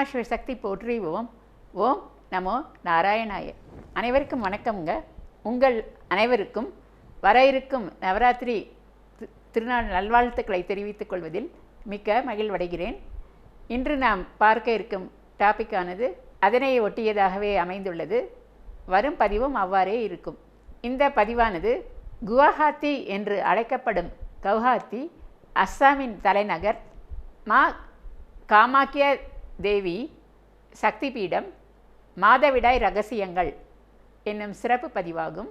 பரமாஸ்வர சக்தி போற்றி ஓம். ஓம் நமோ நாராயணாய. அனைவருக்கும் வணக்கம்ங்க. உங்கள் அனைவருக்கும் வர இருக்கும் நவராத்திரி திருநாள் நல்வாழ்த்துக்களை தெரிவித்துக் கொள்வதில் மிக்க மகிழ்வடைகிறேன். இன்று நாம் பார்க்க இருக்கும் டாபிக்கானது அதனை ஒட்டியதாகவே அமைந்துள்ளது. வரும் பதிவும் அவ்வாறே இருக்கும். இந்த பதிவானது குவஹாத்தி என்று அழைக்கப்படும் கவுஹாத்தி அஸ்ஸாமின் தலைநகர் மா காமாக்கிய தேவி சக்தி பீடம் மாதவிடாய் ரகசியங்கள் என்னும் சிறப்பு பதிவாகும்.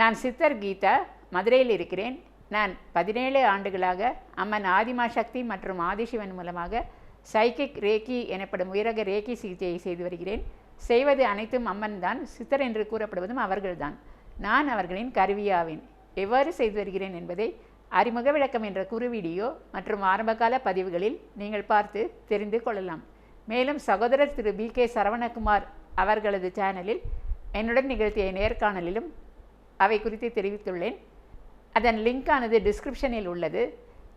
நான் சித்தர் கீதா மதுரையில் இருக்கிறேன். நான் பதினேழு ஆண்டுகளாக அம்மன் ஆதிமா சக்தி மற்றும் ஆதிசிவன் மூலமாக சைக்கிக் ரேக்கி எனப்படும் உயரக ரேக்கி சிகிச்சையை செய்து வருகிறேன். செய்வது அனைத்தும் அம்மன் தான் சித்தர் என்று கூறப்படுவதும் அவர்கள்தான். நான் அவர்களின் கருவியாவேன். எவ்வாறு செய்து வருகிறேன் என்பதை அறிமுக விளக்கம் என்ற குறு வீடியோ மற்றும் ஆரம்பகால பதிவுகளில் நீங்கள் பார்த்து தெரிந்து கொள்ளலாம். மேலும் சகோதரர் திரு பி கே சரவணகுமார் அவர்களது சேனலில் என்னுடன் நிகழ்த்திய நேர்காணலிலும் அவை குறித்து தெரிவித்துள்ளேன். அதன் லிங்கானது டிஸ்கிரிப்ஷனில் உள்ளது.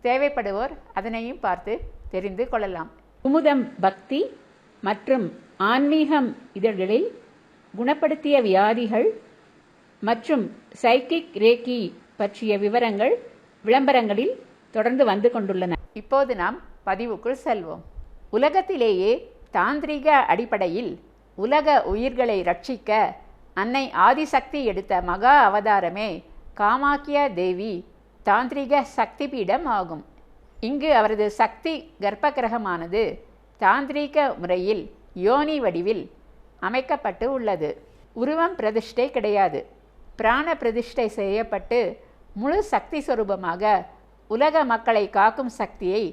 தேவைப்படுவோர் அதனையும் பார்த்து தெரிந்து கொள்ளலாம். குமுதம் பக்தி மற்றும் ஆன்மீகம் இதழ்களில் குணப்படுத்திய வியாதிகள் மற்றும் சைக்கிக் ரேக்கி பற்றிய விவரங்கள் விளம்பரங்களில் தொடர்ந்து வந்து கொண்டுள்ளன. இப்போது நாம் பதிவுக்குள் செல்வோம். உலகத்திலேயே தாந்திரிக அடிப்படையில் உலக உயிர்களை ரட்சிக்க அன்னை ஆதிசக்தி எடுத்த மகா அவதாரமே காமாக்கிய தேவி தாந்திரிக சக்தி பீடம் ஆகும். இங்கு அவரது சக்தி கர்ப்பகிரகமானது தாந்திரீக முறையில் யோனி வடிவில் அமைக்கப்பட்டு உள்ளது. உருவம் பிரதிஷ்டை கிடையாது. பிராண பிரதிஷ்டை செய்யப்பட்டு முழு சக்தி சொரூபமாக உலக மக்களை காக்கும் சக்தியை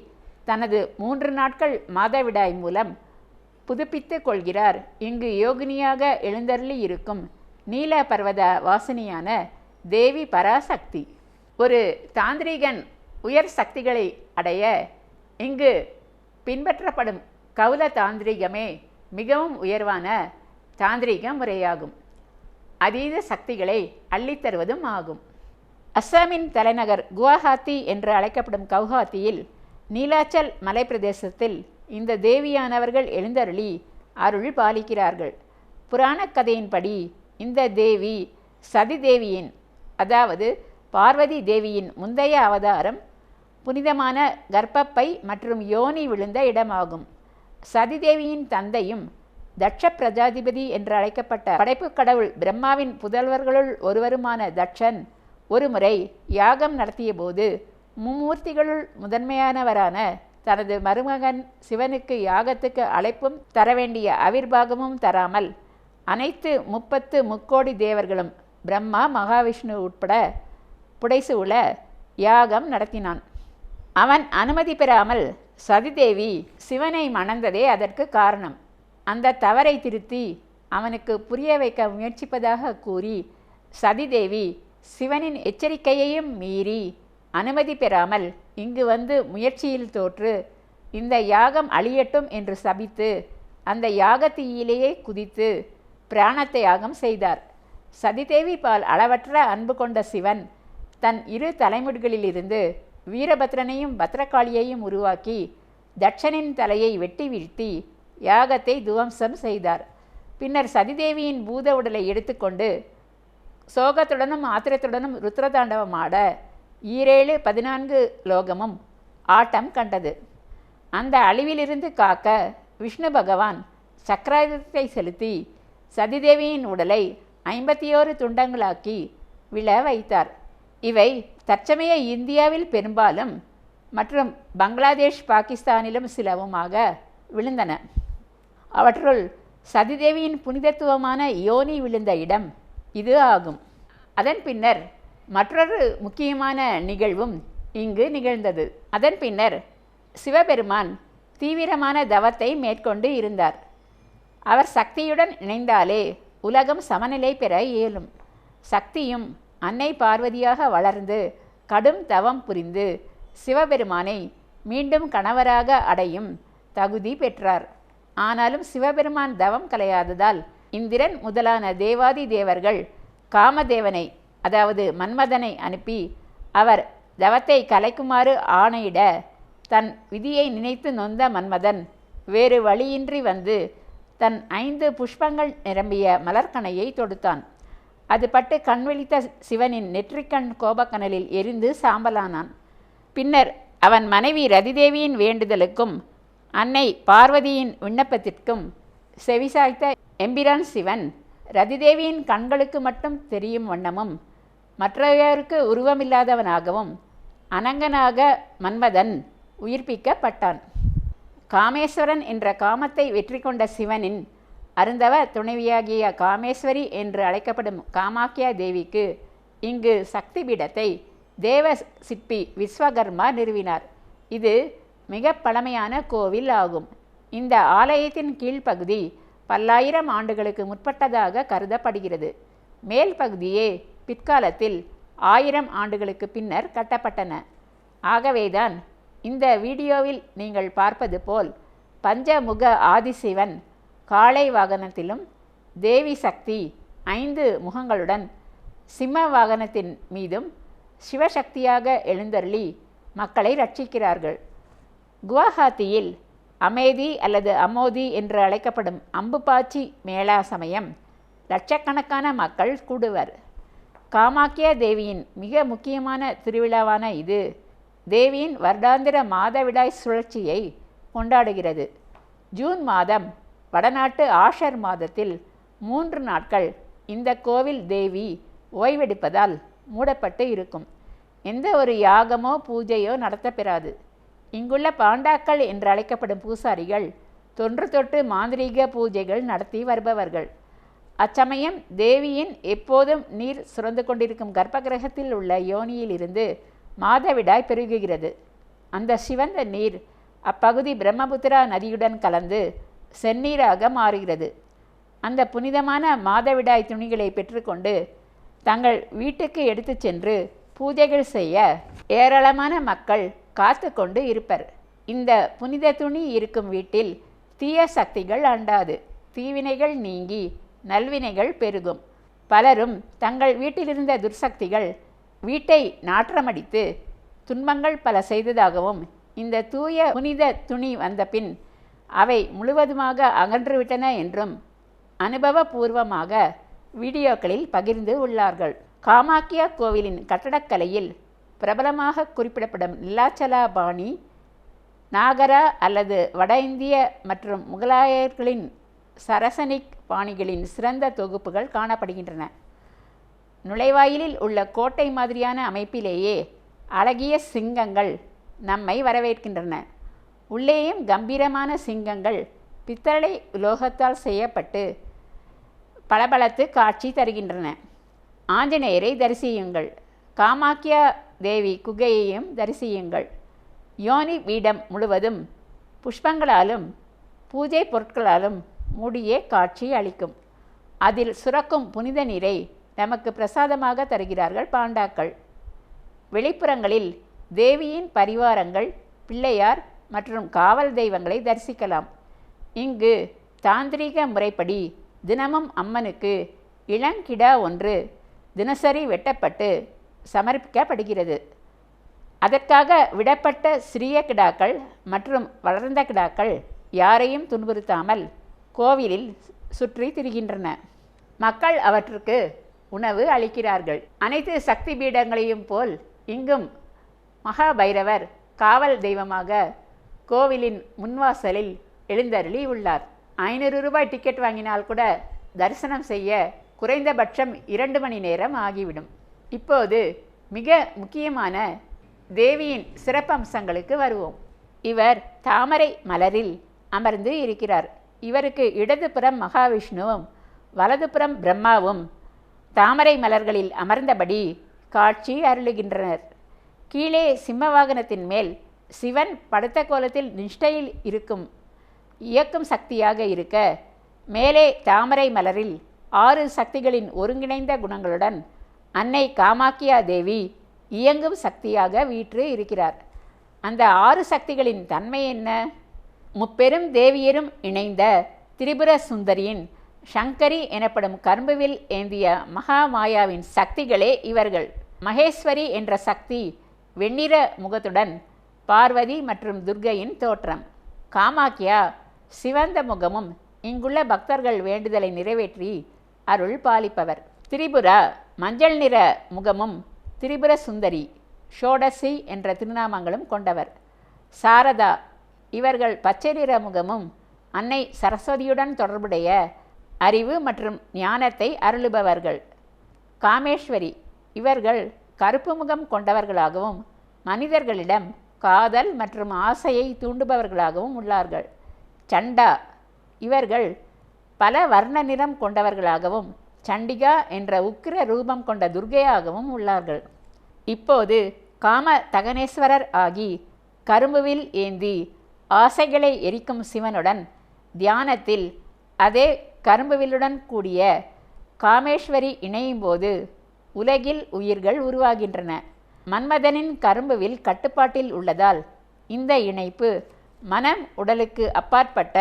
தனது மூன்று நாட்கள் மாதவிடாய் மூலம் புதுப்பித்து கொள்கிறார். இங்கு யோகினியாக எழுந்தருளி இருக்கும் நீல பர்வத வாசினியான தேவி பராசக்தி. ஒரு தாந்திரிகன் உயர் சக்திகளை அடைய இங்கு பின்பற்றப்படும் கௌல தாந்திரிகமே மிகவும் உயர்வான தாந்திரிக முறையாகும். அதீத சக்திகளை அள்ளித்தருவதும் ஆகும். அஸ்ஸாமின் தலைநகர் குவாஹாத்தி என்று அழைக்கப்படும் கவுஹாத்தியில் நீலாச்சல் மலைப்பிரதேசத்தில் இந்த தேவியானவர்கள் எழுந்தருளி அருள் பாலிக்கிறார்கள். புராணக் கதையின்படி இந்த தேவி சதி தேவியின் அதாவது பார்வதி தேவியின் முந்தைய அவதாரம் புனிதமான கர்ப்பப்பை மற்றும் யோனி விழுந்த இடமாகும். சதிதேவியின் தந்தையும் தட்ச பிரஜாதிபதி என்று அழைக்கப்பட்ட படைப்புக் கடவுள் பிரம்மாவின் புதல்வர்களுள் ஒருவருமான தட்சன் ஒருமுறை யாகம் நடத்தியபோது மும்மூர்த்திகளுள் முதன்மையானவரான தனது மருமகன் சிவனுக்கு யாகத்துக்கு அழைப்பும் தர வேண்டிய அவிர்வாகமும் தராமல் அனைத்து முப்பத்து முக்கோடி தேவர்களும் பிரம்மா மகாவிஷ்ணு உட்பட புடைசூழ யாகம் நடத்தினான். அவன் அனுமதி பெறாமல் சதிதேவி சிவனை மணந்ததே அதற்கு காரணம். அந்த தவறை திருத்தி அவனுக்கு புரிய வைக்க முயற்சிப்பதாக கூறி சதிதேவி சிவனின் எச்சரிக்கையையும் மீறி அனுமதி பெறாமல் இங்கு வந்து முயற்சியில் தோற்று இந்த யாகம் அழியட்டும் என்று சபித்து அந்த யாகத்தீயிலேயே குதித்து பிராணத்தை யாகம் செய்தார். சதிதேவி பால் அளவற்ற அன்பு கொண்ட சிவன் தன் இரு தலைமுடிகளிலிருந்து வீரபத்ரனையும் பத்ரகாளியையும் உருவாக்கி தட்சனின் தலையை வெட்டி வீழ்த்தி யாகத்தை துவம்சம் செய்தார். பின்னர் சதிதேவியின் பூத உடலை எடுத்துக்கொண்டு சோகத்துடனும் ஆத்திரத்துடனும் ருத்ரதாண்டவம் ஆட ஈரேழு பதினான்கு லோகமும் ஆட்டம் கண்டது. அந்த அழிவிலிருந்து காக்க விஷ்ணு பகவான் சக்கராயுதத்தை செலுத்தி சதிதேவியின் உடலை ஐம்பத்தியோரு துண்டங்களாக்கி விழ வைத்தார். இவை தற்சமய இந்தியாவில் பெரும்பாலும் மற்றும் பங்களாதேஷ் பாகிஸ்தானிலும் சிலவுமாக விழுந்தன. அவற்றுள் சதிதேவியின் புனிதத்துவமான யோனி விழுந்த இடம் இது ஆகும். அதன் பின்னர் மற்றொரு முக்கியமான நிகழ்வும் இங்கு நிகழ்ந்தது. அதன் பின்னர் சிவபெருமான் தீவிரமான தவத்தை மேற்கொண்டு இருந்தார். அவர் சக்தியுடன் இணைந்தாலே உலகம் சமநிலை பெற இயலும். சக்தியும் அன்னை பார்வதியாக வளர்ந்து கடும் தவம் புரிந்து சிவபெருமானை மீண்டும் கணவராக அடையும் தகுதி பெற்றார். ஆனாலும் சிவபெருமான் தவம் கலையாததால் இந்திரன் முதலான தேவாதி தேவர்கள் காமதேவனை அதாவது மன்மதனை அனுப்பி அவர் தவத்தை கலைக்குமாறு ஆணையிட தன் விதியை நினைத்து நொந்த மன்மதன் வேறு வழியின்றி வந்து தன் ஐந்து புஷ்பங்கள் நிரம்பிய மலர்கணையை தொடுத்தான். அது பட்டு கண்விழித்த சிவனின் நெற்றிக்கண் கோபக்கனலில் எரிந்து சாம்பலானான். பின்னர் அவன் மனைவி ரதிதேவியின் வேண்டுதலுக்கும் அன்னை பார்வதியின் விண்ணப்பத்திற்கும் செவிசாய்த்த எம்பிரான் சிவன் ரதிதேவியின் கண்களுக்கு மட்டும் தெரியும் வண்ணமும் மற்றவருக்கு உருவமில்லாதவனாகவும் அனங்கனாக மன்மதன் உயிர்ப்பிக்கப்பட்டான். காமேஸ்வரன் என்ற காமத்தை வெற்றி கொண்ட சிவனின் அருந்தவ துணைவியாகிய காமேஸ்வரி என்று அழைக்கப்படும் காமாக்கியா தேவிக்கு இங்கு சக்தி பீடத்தை தேவ சிற்பி விஸ்வகர்மா நிறுவினார். இது மிக பழமையான கோவில் ஆகும். இந்த ஆலயத்தின் கீழ்ப்பகுதி பல்லாயிரம் ஆண்டுகளுக்கு முற்பட்டதாக கருதப்படுகிறது. மேல் பகுதியே பிற்காலத்தில் ஆயிரம் ஆண்டுகளுக்கு பின்னர் கட்டப்பட்டன. ஆகவேதான் இந்த வீடியோவில் நீங்கள் பார்ப்பது போல் பஞ்சமுக ஆதிசிவன் காளை வாகனத்திலும் தேவி சக்தி ஐந்து முகங்களுடன் சிம்ம வாகனத்தின் மீதும் சிவசக்தியாக எழுந்தருளி மக்களை ரட்சிக்கிறார்கள். குவாஹாத்தியில் அமேதி அல்லது அமோதி என்று அழைக்கப்படும் அம்புபாச்சி மேளா சமயம் லட்சக்கணக்கான மக்கள் கூடுவர். காமாக்கியா தேவியின் மிக முக்கியமான திருவிழாவான இது தேவியின் வருடாந்திர மாதவிடாய் சுழற்சியை கொண்டாடுகிறது. ஜூன் மாதம் வடநாட்டு ஆஷர் மாதத்தில் மூன்று நாட்கள் இந்த கோவில் தேவி ஓய்வெடுப்பதால் மூடப்பட்டு இருக்கும். எந்த ஒரு யாகமோ பூஜையோ நடத்தப்பெறாது. இங்குள்ள பாண்டாக்கள் என்று அழைக்கப்படும் பூசாரிகள் தொன்று தொட்டு மாந்திரீக பூஜைகள் நடத்தி வருபவர்கள். அச்சமயம் தேவியின் எப்போதும் நீர் சுரந்து கொண்டிருக்கும் கர்ப்பகிரகத்தில் உள்ள யோனியிலிருந்து மாதவிடாய் பெருகுகிறது. அந்த சிவந்த நீர் அப்பகுதி பிரம்மபுத்திரா நதியுடன் கலந்து செந்நீராக மாறுகிறது. அந்த புனிதமான மாதவிடாய் துணிகளை பெற்றுக்கொண்டு தங்கள் வீட்டுக்கு எடுத்துச் சென்று பூஜைகள் செய்ய ஏராளமான மக்கள் காத்து கொண்டு இருப்பர். இந்த புனித துணி இருக்கும் வீட்டில் தீய சக்திகள் அண்டாது. தீவினைகள் நீங்கி நல்வினைகள் பெருகும். பலரும் தங்கள் வீட்டிலிருந்த துர்சக்திகள் வீட்டை நாற்றமடித்து துன்பங்கள் பல செய்ததாகவும் இந்த தூய புனித துணி வந்த பின் அவை முழுவதுமாக அகன்றுவிட்டன என்றும் அனுபவபூர்வமாக வீடியோக்களில் பகிர்ந்து உள்ளார்கள். காமாக்கியா கோவிலின் கட்டடக்கலையில் பிரபலமாக குறிப்பிடப்படும் நிலாச்சலா பாணி நாகரா அல்லது வட இந்திய மற்றும் முகலாயர்களின் சரசனிக் பாணிகளின் சிறந்த தொகுப்புகள் காணப்படுகின்றன. நுழைவாயிலில் உள்ள கோட்டை மாதிரியான அமைப்பிலேயே அழகிய சிங்கங்கள் நம்மை வரவேற்கின்றன. உள்ளேயும் கம்பீரமான சிங்கங்கள் பித்தளை உலோகத்தால் செய்யப்பட்டு பளபளத்து காட்சி தருகின்றன. ஆஞ்சநேயரை தரிசியுங்கள். காமாக்கியா தேவி குகையையும் தரிசியுங்கள். யோனி பீடம் முழுவதும் புஷ்பங்களாலும் பூஜை பொருட்களாலும் மூடியே காட்சி அளிக்கும். அதில் சுரக்கும் புனித நீரை நமக்கு பிரசாதமாக தருகிறார்கள் பாண்டாக்கள். வெளிப்புறங்களில் தேவியின் பரிவாரங்கள் பிள்ளையார் மற்றும் காவல் தெய்வங்களை தரிசிக்கலாம். இங்கு தாந்திரிக முறைப்படி தினமும் அம்மனுக்கு இளங்கிடா ஒன்று தினசரி வெட்டப்பட்டு சமர்ப்பிக்கப்படுகிறது. அதற்காக விடப்பட்ட சிறிய கிடாக்கள் மற்றும் வளர்ந்த கிடாக்கள் யாரையும் துன்புறுத்தாமல் கோவிலில் சுற்றி திரிகின்றன. மக்கள் அவற்றுக்கு உணவு அளிக்கிறார்கள். அனைத்து சக்தி பீடங்களையும் போல் இங்கும் மகாபைரவர் காவல் தெய்வமாக கோவிலின் முன்வாசலில் எழுந்தருளி உள்ளார். ஐநூறு ரூபாய் டிக்கெட் வாங்கினால் கூட தரிசனம் செய்ய குறைந்தபட்சம் இரண்டு மணி நேரம் ஆகிவிடும். இப்போது மிக முக்கியமான தேவியின் சிறப்பம்சங்களுக்கு வருவோம். இவர் தாமரை மலரில் அமர்ந்து இருக்கிறார். இவருக்கு இடதுபுறம் மகாவிஷ்ணுவும் வலதுபுறம் பிரம்மாவும் தாமரை மலர்களில் அமர்ந்தபடி காட்சி அருளுகின்றனர். கீழே சிம்மவாகனத்தின் மேல் சிவன் படுத்த கோலத்தில் நிஷ்டையில் இருக்கும் இயக்கும் சக்தியாக இருக்க மேலே தாமரை மலரில் ஆறு சக்திகளின் ஒருங்கிணைந்த குணங்களுடன் அன்னை காமாக்கியா தேவி இயங்கும் சக்தியாக வீற்று இருக்கிறார். அந்த ஆறு சக்திகளின் தன்மை என்ன? முப்பெரும் தேவியரும் இணைந்த திரிபுர சுந்தரியின் சங்கரி எனப்படும் கரும்புவில் ஏந்திய மகாமாயாவின் சக்திகளே இவர்கள். மகேஸ்வரி என்ற சக்தி வெண்ணிற முகத்துடன் பார்வதி மற்றும் துர்கையின் தோற்றம். காமாக்கியா சிவந்த முகமும் இங்குள்ள பக்தர்கள் வேண்டுதலை நிறைவேற்றி அருள் பாலிப்பவர். திரிபுரா மஞ்சள் நிற முகமும் திரிபுர சுந்தரி ஷோடசி என்ற திருநாமங்களும் கொண்டவர். சாரதா இவர்கள் பச்சை நிற முகமும் அன்னை சரஸ்வதியுடன் தொடர்புடைய அறிவு மற்றும் ஞானத்தை அருளுபவர்கள். காமேஸ்வரி இவர்கள் கருப்பு முகம் கொண்டவர்களாகவும் மனிதர்களிடம் காதல் மற்றும் ஆசையை தூண்டுபவர்களாகவும் உள்ளார்கள். சண்டா இவர்கள் பல வர்ண நிறம் கொண்டவர்களாகவும் சண்டிகா என்ற உக்கிர ரூபம் கொண்ட துர்கையாகவும் உள்ளார்கள். இப்போது காம தகனேஸ்வரர் ஆகி கரும்புவில் ஏந்தி ஆசைகளை எரிக்கும் சிவனுடன் தியானத்தில் அதே கரும்புவிலுடன் கூடிய காமேஸ்வரி இணையும் போது உலகில் உயிர்கள் உருவாகின்றன. மன்மதனின் கரும்புவில் கட்டுப்பாட்டில் உள்ளதால் இந்த இணைப்பு மனம் உடலுக்கு அப்பாற்பட்ட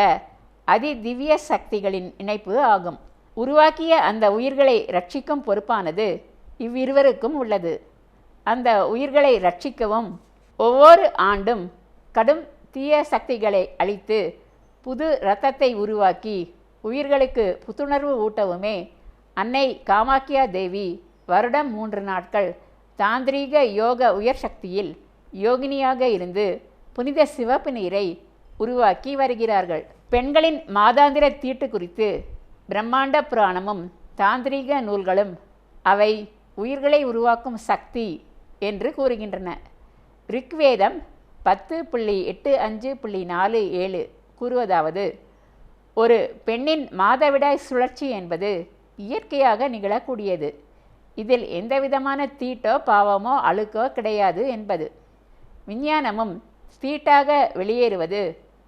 அதி திவ்ய சக்திகளின் இணைப்பு ஆகும். உருவாக்கிய அந்த உயிர்களை ரட்சிக்கும் பொறுப்பானது இவ்விருவருக்கும் உள்ளது. அந்த உயிர்களை ரட்சிக்கவும் ஒவ்வொரு ஆண்டும் கடும் தீய சக்திகளை அழித்து புது இரத்தத்தை உருவாக்கி உயிர்களுக்கு புத்துணர்வு ஊட்டவுமே அன்னை காமாக்கியா தேவி வருடம் மூன்று நாட்கள் தாந்திரீக யோக உயர் சக்தியில் யோகினியாக இருந்து புனித சிவப்பு நீரை உருவாக்கி வருகிறார்கள். பெண்களின் மாதாந்திர தீட்டு குறித்து பிரம்மாண்ட புராணமும் தாந்திரீக நூல்களும் அவை உயிர்களை உருவாக்கும் சக்தி என்று கூறுகின்றன. ரிக்வேதம் பத்து புள்ளி எட்டு அஞ்சு புள்ளி நாலு ஏழு கூறுவதாவது ஒரு பெண்ணின் மாதவிடாய் சுழற்சி என்பது இயற்கையாக நிகழக்கூடியது. இதில் எந்தவிதமான தீட்டோ பாவமோ அழுக்கோ கிடையாது என்பது. விஞ்ஞானமும் தீட்டாக வெளியேறுவது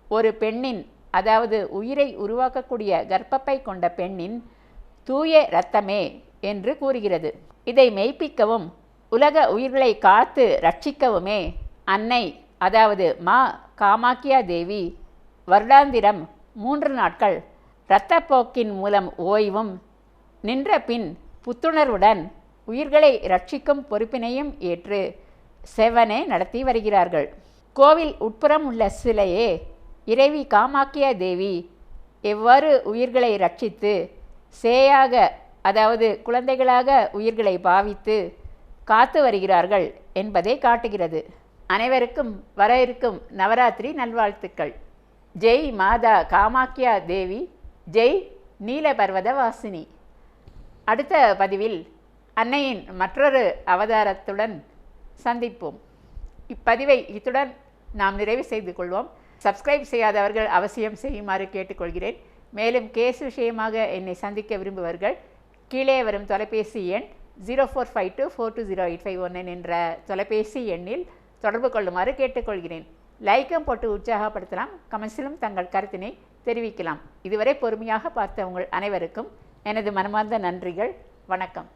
ஒரு பெண்ணின் அதாவது உயிரை உருவாக்கக்கூடிய கர்ப்பப்பை கொண்ட பெண்ணின் தூய இரத்தமே என்று கூறுகிறது. இதை மெய்ப்பிக்கவும் உலக உயிர்களை காத்து ரட்சிக்கவுமே அன்னை அதாவது மா காமாக்கியா தேவி வருடாந்திரம் மூன்று நாட்கள் இரத்தப்போக்கின் மூலம் ஓய்வும் நின்ற பின் புத்துணர்வுடன் உயிர்களை ரட்சிக்கும் பொறுப்பினையும் ஏற்று செவனே நடத்தி வருகிறார்கள். கோவில் உட்புறம் உள்ள சிலையே இறைவி காமாக்கியா தேவி எவ்வாறு உயிர்களை ரட்சித்து சேயாக அதாவது குழந்தைகளாக உயிர்களை பாவித்து காத்து வருகிறார்கள் என்பதை காட்டுகிறது. அனைவருக்கும் வர இருக்கும் நவராத்திரி நல்வாழ்த்துக்கள். ஜெய் மாதா காமாக்கியா தேவி ஜெய் நீலபர்வத வாசினி. அடுத்த பதிவில் அன்னையின் மற்றொரு அவதாரத்துடன் சந்திப்போம். இப்பதிவை இத்துடன் நாம் நிறைவு செய்து கொள்வோம். சப்ஸ்கிரைப் செய்யாதவர்கள் அவசியம் செய்யுமாறு கேட்டுக்கொள்கிறேன். மேலும் கேஸ் விஷயமாக என்னை சந்திக்க விரும்புவர்கள் கீழே வரும் தொலைபேசி எண் zero four five two four two zero eight five one என்ற தொலைபேசி எண்ணில் தொடர்பு கொள்ளுமாறு கேட்டுக்கொள்கிறேன். லைக்கம் போட்டு உற்சாகப்படுத்தலாம். கமெண்ட்ஸிலும் தங்கள் கருத்தினை தெரிவிக்கலாம். இதுவரை பொறுமையாக பார்த்த உங்கள் அனைவருக்கும் எனது மனமார்ந்த நன்றிகள். வணக்கம்.